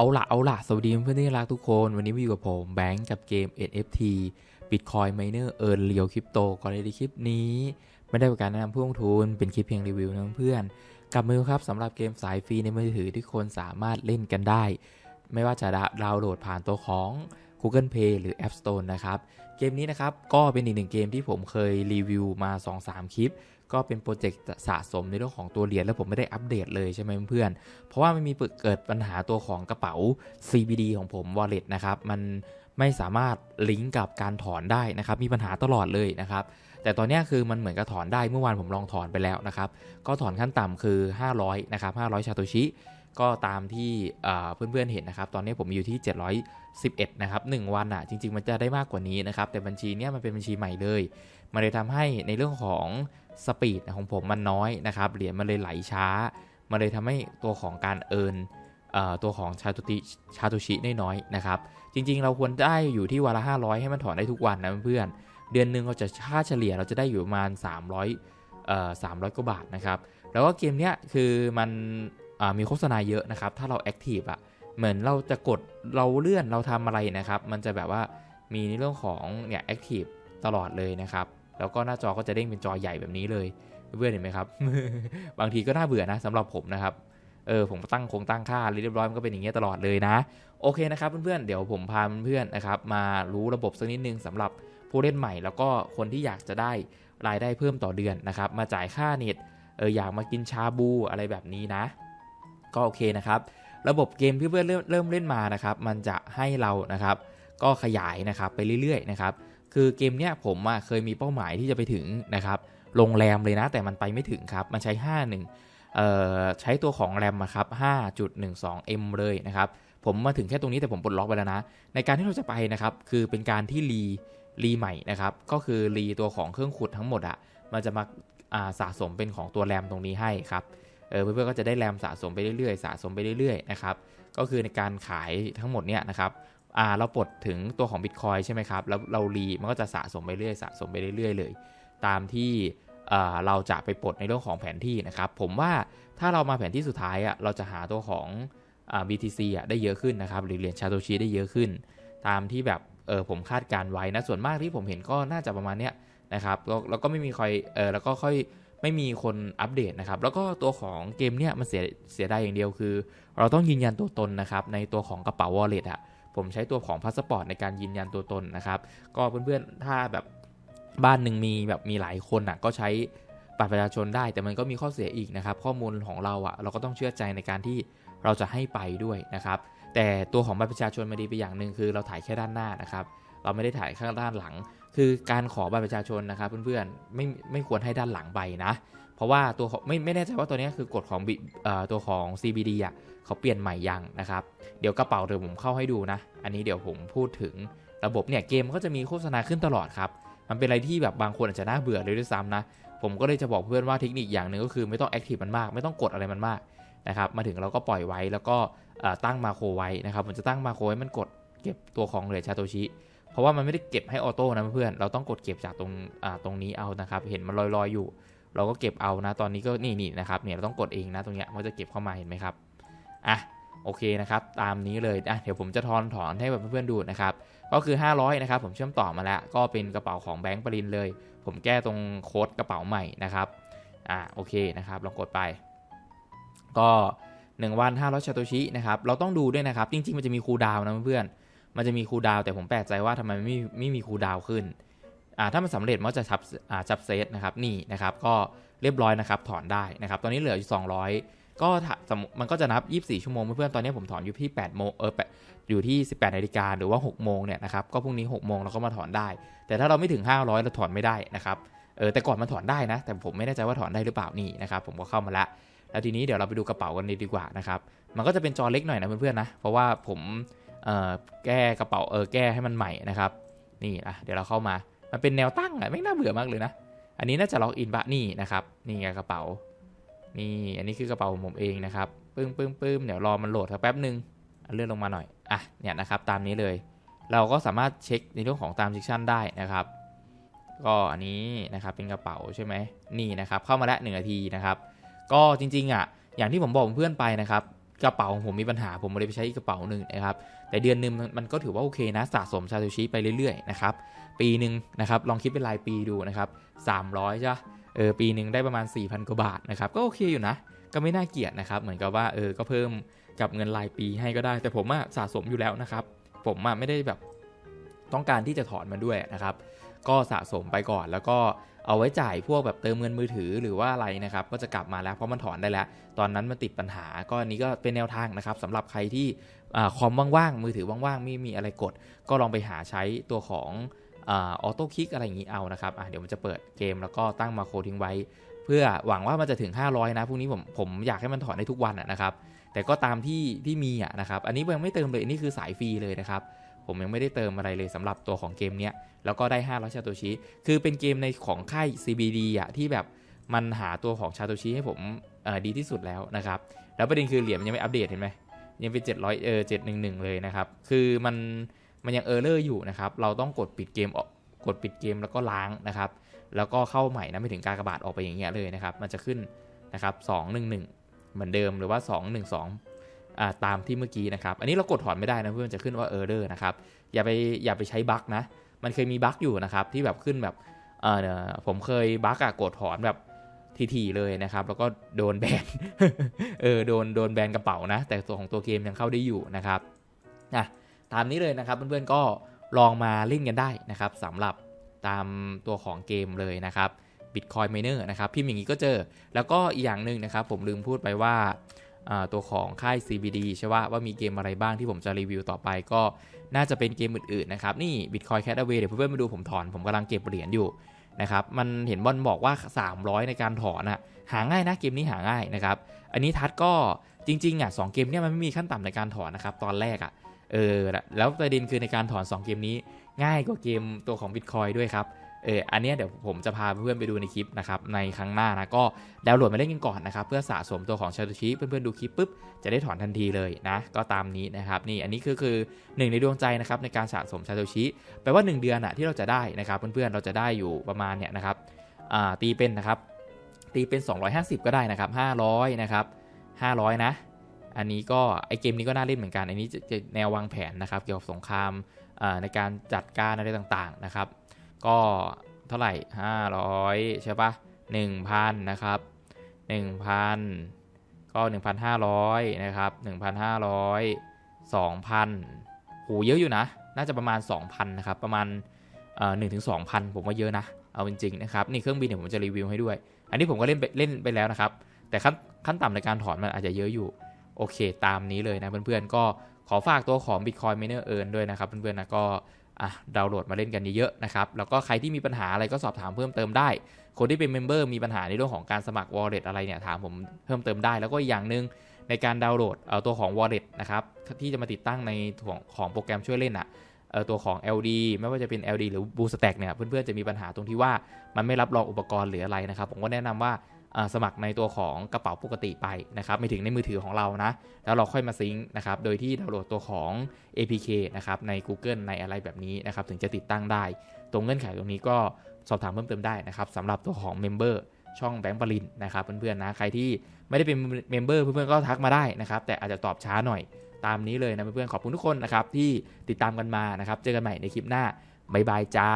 เอาละเอาละสวัสดีเพื่อนที่รักทุกคน วันนี้มาอยู่กับผมแบงค์กับเกม NFT Bitcoin Miner Earn Real Crypto ก่อนเลยในคลิปนี้ ไม่ได้เป็นการแนะนำผู้ลงทุน เป็นคลิปเพียงรีวิวนะเพื่อนกลับมาดูครับสำหรับเกมสายฟรีในมือถือที่คนสามารถเล่นกันได้ ไม่ว่าจะดาวน์โหลดผ่านตัวของ Google Play หรือ App Store นะครับ เกมนี้นะครับ ก็เป็นอีกหนึ่งเกมที่ผมเคยรีวิวมา 2-3 คลิป ก็เป็นโปรเจกต์สะสมในเรื่องของตัวเหรียญแล้วผมไม่ได้อัปเดตเลยใช่ไหมเพื่อน เพราะว่ามันมีเกิดปัญหาตัวของกระเป๋า CBD ของผม Wallet นะครับ มันไม่สามารถลิงก์กับการถอนได้นะครับ มีปัญหาตลอดเลยนะครับ แต่ตอนนี้คือมันเหมือนกับถอนได้เมื่อวานผมลองถอนไปแล้วนะครับ ก็ถอนขั้นต่ำคือ 500 นะครับ 500 ชาโตชิ ก็ตามที่เพื่อนๆเห็นนะครับ ตอนนี้ผมอยู่ที่ 711 นะครับ 1 วันอะ จริง ๆ มันจะได้มากกว่านี้นะครับ แต่บัญชีเนี้ยมันเป็นบัญชีใหม่เลย มันเลยทำให้ในเรื่องของสปีดของผมมันน้อยนะครับ เหรียญมันเลยไหลช้า มันเลยทำให้ตัวของการเอินตัวของชาตุติชาตุชิได้น้อยนะครับ จริง ๆ เราควรได้อยู่ที่วันละ 500 ให้มันถอนได้ทุกวันนะเพื่อนเดือนหนึ่งเราจะค่าเฉลี่ยเราจะได้อยู่ประมาณ 300เอ่อ300 กว่าบาทนะครับ แล้วก็เกมเนี้ยคือมัน มีโฆษณาเยอะนะครับ ถ้าเราแอคทีฟอะเหมือนเราจะกดเราเลื่อนเราทำอะไรนะครับ มันจะแบบว่ามีในเรื่องของเนี่ยแอคทีฟตลอดเลยนะครับ แล้วก็หน้าจอก็จะเด้งเป็นจอใหญ่แบบนี้เลยเพื่อนเห็นไหมครับ บางทีก็น่าเบื่อนะสำหรับผมนะครับเออผมตั้งคงตั้งค่าเรียบร้อยมันก็เป็นอย่างเงี้ยตลอดเลยนะ โอเคนะครับเพื่อนๆเดี๋ยวผมพาเพื่อนๆนะครับมารู้ระบบสักนิดนึงสำหรับผู้เล่นใหม่ แล้วก็คนที่อยากจะได้รายได้เพิ่มต่อเดือนนะครับ มาจ่ายค่าเน็ตเอออยากมากินชาบูอะไรแบบนี้นะ ก็โอเคนะครับ ระบบเกมที่เพื่อนเริ่มเริ่มเล่นมานะครับ มันจะให้เรานะครับ ก็ขยายนะครับไปเรื่อยๆนะครับ คือเกมเนี้ยผมเคยมีเป้าหมายที่จะไปถึงนะครับโรงแรมเลยนะ แต่มันไปไม่ถึงครับ มันใช้51เอ่อใช้ตัวของแรมครับ 5.12M เลยนะครับ ผมมาถึงแค่ตรงนี้แต่ผมปลดล็อกไปแล้วนะ ในการที่เราจะไปนะครับ คือเป็นการที่รีรีใหม่นะครับ ก็คือรีตัวของเครื่องขุดทั้งหมดอะมันจะมาาสะสมเป็นของตัวแรมตรงนี้ให้ครับ เออเพื่อนๆก็จะได้แรมสะสมไปเรื่อยๆ สะสมไปเรื่อยๆนะครับก็คือในการขายทั้งหมดเนี่ยนะครับอ่าเราปลดถึงตัวของ Bitcoin ใช่ไหมครับแล้วเรารีมันก็จะสะสมไปเรื่อยสะสมไปเรื่อยๆ เลย ตามที่เราจะไปปลดในเรื่องของแผนที่นะครับผมว่าถ้าเรามาแผนที่สุดท้ายอะเราจะหาตัวของ BTC อะได้เยอะขึ้นนะครับ หรือเหรียญชาโตชิได้เยอะขึ้น ตามที่แบบเออผมคาดการไว้นะส่วนมากที่ผมเห็นก็น่าจะประมาณเนี้ยนะครับแล้วก็ไม่มีใครเออแล้วก็ค่อย ไม่มีคนอัปเดตนะครับ แล้วก็ตัวของเกมเนี้ยมันเสียเสียดายอย่างเดียวคือ เราต้องยืนยันตัวตนนะครับ ในตัวของกระเป๋าวอลเล็ตอะผมใช้ตัวของพาสปอร์ตในการยืนยันตัวตนนะครับ ก็เพื่อนๆถ้าแบบบ้านหนึ่งมีแบบมีหลายคนอะก็ใช้บัตรประชาชนได้ แต่มันก็มีข้อเสียอีกนะครับ ข้อมูลของเราอะเราก็ต้องเชื่อใจในการที่เราจะให้ไปด้วยนะครับ แต่ตัวของบัตรประชาชนมาดีไปอย่างหนึ่งคือเราถ่ายแค่ด้านหน้านะครับ เราไม่ได้ถ่ายแค่ด้านหลัง คือการขอบัตรประชาชนนะครับเพื่อนๆไม่ไม่ควรให้ด้านหลังไปนะ เพราะว่าตัวไม่ไม่แน่ใจว่าตัวนี้คือกฎของตัวของ CBD อะเขาเปลี่ยนใหม่ยังนะครับ เดี๋ยวกระเป๋าเดี๋ยวผมเข้าให้ดูนะ อันนี้เดี๋ยวผมพูดถึงระบบเนี่ยเกมก็จะมีโฆษณาขึ้นตลอดครับมันเป็นอะไรที่แบบบางคนอาจจะน่าเบื่อเลยด้วยซ้ำนะผมก็เลยจะบอกเพื่อนว่าเทคนิคอย่างหนึ่งก็คือไม่ต้องแอคทีฟมันมาก ไม่ต้องกดอะไรมันมากนะครับมาถึงเราก็ปล่อยไว้แล้วก็ตั้งมาโครไว้นะครับผมจะตั้งมาโครไว้มันกดเก็บตัวของเหรียญชาโตชิ เพราะว่ามันไม่ได้เก็บให้ออโต้นะเพื่อน เราต้องกดเก็บจากตรงตรงนี้เอานะครับ เห็นมันลอยๆอยู่ เราก็เก็บเอานะ ตอนนี้ก็นี่นี่นะครับ เนี่ยเราต้องกดเองนะตรงเนี้ยมันจะเก็บเข้ามาเห็นไหมครับ อะโอเคนะครับ ตามนี้เลยอะเดี๋ยวผมจะทอนถอนให้เพื่อนๆดูนะครับ ก็คือ 500 นะครับ ผมเชื่อมต่อมาแล้ว ก็เป็นกระเป๋าของแบงก์ปรินเลย ผมแก้ตรงโค้ดกระเป๋าใหม่นะครับ อ่าโอเคนะครับ ลองกดไป ก็ 1 วัน 500ชาโตชินะครับ เราต้องดูด้วยนะครับ จริงๆ มันจะมีคูดาวนะเพื่อนๆ มันจะมีคูดาวแต่ผมแปลกใจว่าทำไมไม่ไม่มีคูดาวขึ้นอ่าถ้ามันสำเร็จมันจะชับอ่าชับเซตนะครับนี่นะครับก็เรียบร้อยนะครับถอนได้นะครับตอนนี้เหลืออยู่ 200 ก็มันก็จะนับ 24 ชั่วโมงเพื่อนๆตอนนี้ผมถอนอยู่ที่8โมงเอออยู่ที่ 18นาฬิกาหรือว่า 6 โมงเนี่ยนะครับก็พรุ่งนี้ 6 โมงเราก็มาถอนได้ แต่ถ้าเราไม่ถึง 500 เราถอนไม่ได้นะครับเออแต่ก่อนมันถอนได้นะ แต่ผมไม่แน่ใจว่าถอนได้หรือเปล่านี่นะครับผมก็เข้ามาล้วแล้วทีนี้เดี๋ยวเราไปดูกระเป๋ากันดีกว่านะครับมันก็จะเป็นจอเล็กหน่อยนะเพื่อนๆนะเพราะว่าผม แก้กระเป๋าเออแก้ให้มันใหม่นะครับนี่อะเดี๋ยวเราเข้ามามันเป็นแนวตั้งอะไม่น่าเบื่อมากเลยนะ อันนี้น่าจะล็อกอินปะนี่นะครับนี่ไงกระเป๋านี่อันนี้คือกระเป๋าของผมเองนะครับปึ้งปึ้งปึ้มเดี๋ยวรอมันโหลดสักแป๊บหนึ่งเลื่อนลงมาหน่อยอะเนี่ยนะครับตามนี้เลย เราก็สามารถเช็คในเรื่องของตามเซกชันได้นะครับ ก็อันนี้นะครับเป็นกระเป๋าใช่ไหมนี่นะครับเข้ามาแล้วหนึ่งนาทีนะครับ ก็จริงๆอะอย่างที่ผมบอกเพื่อนไปนะครับ กระเป๋าของผมมีปัญหาผมเลยไปใช้อีกกระเป๋าหนึ่งนะครับ แต่เดือนหนึ่งมันก็ถือว่าโอเคนะสะสมซาโตชิไปเรื่อยๆนะครับ ปีหนึ่งนะครับลองคิดเป็นรายปีดูนะครับ300ใช่ปะเออปีหนึ่งได้ประมาณ 4,000 กว่าบาทนะครับก็โอเคอยู่นะ ก็ไม่น่าเกลียดนะครับเหมือนกับว่าเออก็เพิ่มกับเงินรายปีให้ก็ได้ แต่ผมอะสะสมอยู่แล้วนะครับ ผมอะไม่ได้แบบต้องการที่จะถอนมันด้วยนะครับ ก็สะสมไปก่อนแล้วก็ เอาไว้จ่ายพวกแบบเติมเงินมือถือหรือว่าอะไรนะครับ ก็จะกลับมาแล้วเพราะมันถอนได้แล้ว ตอนนั้นมันติดปัญหาก็อันนี้ก็เป็นแนวทางนะครับสำหรับใครที่อาคอมว่างๆมือถือว่างๆไม่มีอะไรกด ก็ลองไปหาใช้ตัวของออโต้คลิกอะไรอย่างนี้เอานะครับเดี๋ยวมันจะเปิดเกมแล้วก็ตั้งมาโคทิ้งไว้ เพื่อหวังว่ามันจะถึง 500 นะพรุ่งนี้ผมผมอยากให้มันถอนได้ทุกวันนะครับแต่ก็ตามที่ที่มีอะนะครับ อันนี้ยังไม่เติมเลย อันนี้คือสายฟรีเลยนะครับ ผมยังไม่ได้เติมอะไรเลยสำหรับตัวของเกมเนี้ยแล้วก็ได้500ชาโตชิคือเป็นเกมในของค่าย CBD อะที่แบบมันหาตัวของชาโตชิให้ผมดีที่สุดแล้วนะครับ แล้วประเด็นคือเหรียญมันยังไม่อัปเดตเห็นไหมยังเป็น700เออ711 เลยนะครับ คือมันมันยังเออร์เลอร์อยู่นะครับ เราต้องกดปิดเกมออกกดปิดเกมแล้วก็ล้างนะครับ แล้วก็เข้าใหม่นะไม่ถึงการกระบาดออกไปอย่างเงี้ยเลยนะครับ มันจะขึ้นนะครับ211 เหมือนเดิมหรือว่า 212 ตามที่เมื่อกี้นะครับ อันนี้เรากดถอนไม่ได้นะเพื่อนจะขึ้นว่าเออร์เลอร์นะครับ อย่าไปอย่าไปใช้บั๊กนะ มันเคยมีบั๊กอยู่นะครับที่แบบขึ้นแบบเออผมเคยบั๊กอะกดถอนแบบทีๆเลยนะครับ แล้วก็โดนแบน เออโดนโดนแบนกระเป๋านะ แต่ตัวของตัวเกมยังเข้าได้อยู่นะครับอะตามนี้เลยนะครับเพื่อนๆก็ลองมาเล่นกันได้นะครับสำหรับตามตัวของเกมเลยนะครับ Bitcoin Miner นะครับพิมพ์อย่างนี้ก็เจอ แล้วก็อีกอย่างหนึ่งนะครับ ผมลืมพูดไปว่า ตัวของค่าย CBD ใช่ว่าว่ามีเกมอะไรบ้างที่ผมจะรีวิวต่อไปก็น่าจะเป็นเกมอื่นๆนะครับ นี่ Bitcoin Cat Away เดี๋ยวเพื่อนๆมาดูผมถอน ผมกำลังเก็บเหรียญอยู่นะครับ มันเห็นบอลบอกว่า 300 ในการถอนอะหาง่ายนะเกมนี้หาง่ายนะครับ อันนี้ทัดก็จริงๆอะสเกมเนี้ยมันไม่มีขั้นต่ำในการถอนนะครับตอนแรกอะเออแล้วประเด็นคือในการถอน 2 เกมนี้ ง่ายกว่าเกมตัวของ Bitcoin ด้วยครับ เอออันนี้เดี๋ยวผมจะพาเพื่อนไปดูในคลิปนะครับในครั้งหน้านะก็ดาวน์โหลดมาเล่นกันก่อนนะครับเพื่อสะสมตัวของชาโตชิเพื่อนๆดูคลิปปุ๊บจะได้ถอนทันทีเลยนะก็ตามนี้นะครับนี่อันนี้คือคือหนึ่งในดวงใจนะครับในการสะสมชาโตชิแปลว่า 1 เดือนอะที่เราจะได้นะครับเพื่อนๆเราจะได้อยู่ประมาณเนี่ยนะครับอ่าตีเป็นนะครับตีเป็น 250 ก็ได้นะครับ500นะครับ500 นะ อันนี้ก็ไอเกมนี้ก็น่าเล่นเหมือนกัน อันนี้จะจะแนววางแผนนะครับเกี่ยวกับสงครามในการจัดการอะไรต่างๆนะครับ ก็เท่าไหร่ 500 ใช่ปะ1,000 นะครับ 1,000 ก็ 1,500 นะครับ 1,500 2,000โหเยอะอยู่นะ น่าจะประมาณ 2,000 นะครับ ประมาณเอ่อ1ถึง2,000ผมว่าเยอะนะ เอาจริงๆนะครับ นี่เครื่องบินเนี่ยผมจะรีวิวให้ด้วย อันนี้ผมก็เล่นไปเล่นไปแล้วนะครับ แต่ขั้นขั้นต่ำในการถอนมันอาจจะเยอะอยู่ โอเค ตามนี้เลยนะเพื่อนๆ ก็ขอฝากตัวของ Bitcoin Miner Earn ด้วยนะครับ เพื่อนๆนะก็ อะดาวน์โหลดมาเล่นกันเยอะๆนะครับ แล้วก็ใครที่มีปัญหาอะไรก็สอบถามเพิ่มเติมได้ คนที่เป็นเมมเบอร์มีปัญหาในเรื่องของการสมัคร Wallet อะไรเนี่ยถามผมเพิ่มเติมได้ แล้วก็อย่างหนึ่งในการดาวน์โหลดเอาตัวของ Wallet นะครับที่จะมาติดตั้งในของของโปรแกรมช่วยเล่นอะเออตัวของ LD ไม่ว่าจะเป็น LD หรือ BlueStack เนี่ยเพื่อนๆจะมีปัญหาตรงที่ว่ามันไม่รับรองอุปกรณ์หรืออะไรนะครับผมก็แนะนำว่าอ่า สมัครในตัวของกระเป๋าปกติไปนะครับไม่ถึงในมือถือของเรานะ แล้วเราค่อยมาซิงค์นะครับโดยที่ดาวน์โหลดตัวของ APK นะครับใน Google ในอะไรแบบนี้นะครับถึงจะติดตั้งได้ ตรงเงื่อนไขตรงนี้ก็สอบถามเพิ่มเติมได้นะครับสำหรับตัวของ Member ช่องแบงก์ปรินนะครับเพื่อนๆนะใครที่ไม่ได้เป็นเมมเบอร์เพื่อนๆก็ทักมาได้นะครับแต่อาจจะตอบช้าหน่อยตามนี้เลยนะเพื่อนๆขอบคุณทุกคนนะครับที่ติดตามกันมานะครับเจอกันใหม่ในคลิปหน้าบ๊ายบายจ้า